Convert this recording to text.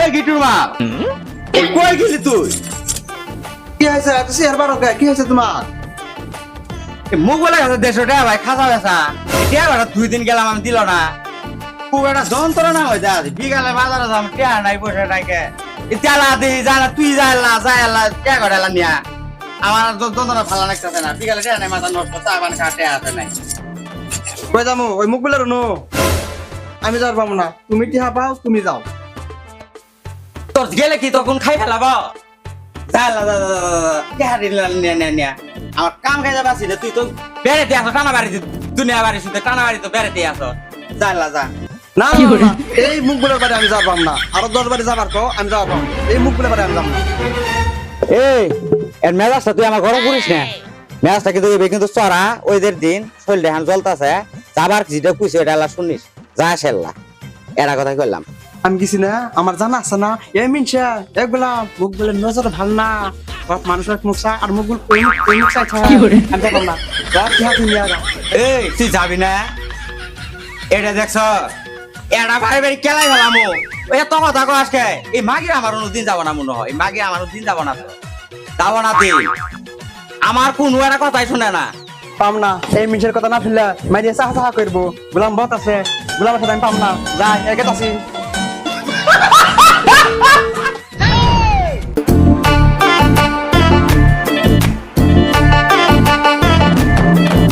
এ গিটুর মা। কই গেলি তুই? কি হয়েছে এত শেয়ার বারো কে? হয়েছে তোমার? বলে গেছে দেড়শো টাকা ভাই খাসা বেসা টিয়া বেটা দুই দিন গেলাম আমি দিল না। খুব একটা যন্ত্রণা হয়ে যায় বিকালে বাজারে যাম টিয়া নাই পয়সা নাই কে? তেলা দিই যা না তুই যা এলা যা এলা টিয়া এলা নিয়া? আমার যন্ত্রণা ভালো লাগতেছে না। বিকালে টিয়া নাই মাথা নষ্ট চা পানি খাওয়া টিয়া আছে নাই? কই যাব? ওই মুখ বলে নো আমি যাওয়ার পাবো না। তুমি টিহা পাও তুমি যাও। তোর গেলে কি তখন খাই ফেলাব? আমার কাম খাই যাবা ছিল তুই তো বেড়েতে আসো টানা বাড়িতে দুনিয়া বাড়ি শুধু টানা বাড়ি তো বেড়েতে আসো এলা যা না এই মুখ বলে বাড়ি আমি যাওয়ার না। আরও দশ বাড়ি যাবার কো আমি যাওয়ার এই মুখ বলে বাড়ি আমি যাব না। এই এর মেজাজটা তুই আমার গরম করিস না। মেজাজটা কিন্তু কিন্তু চড়া ওইদের দিন শরীর হান জ্বলতাছে। যাবার যেটা কুইছে ওটা শুনিস। যা সেল্লা এরা কথা কইলাম। আমি গেছি না আমার জানা আছে না। এই মিনসা এগুলা মুখ বলে নজর ভালো না। সব মানুষের মুখ চা আর মুখ বলে চাই আমি যাব না। যা টিহা এই তুই যাবি না? এটা দেখছ? এটা বাড়ি বাড়ি কেলাই এত কথা কো আজকে? এই মাগি আমার দিন যাব না মনে হয়। এই মাগি আমার দিন যাব না যাব না তুই। আমার কোনো একটা কথাই শুনে না। পাম না। এই মিনসের কথা না ফেললে মাইরে চাহা চাহা করব। গোলাম বহুত আছে। গোলাম আছে আমি পাম না। যাই একে আছি।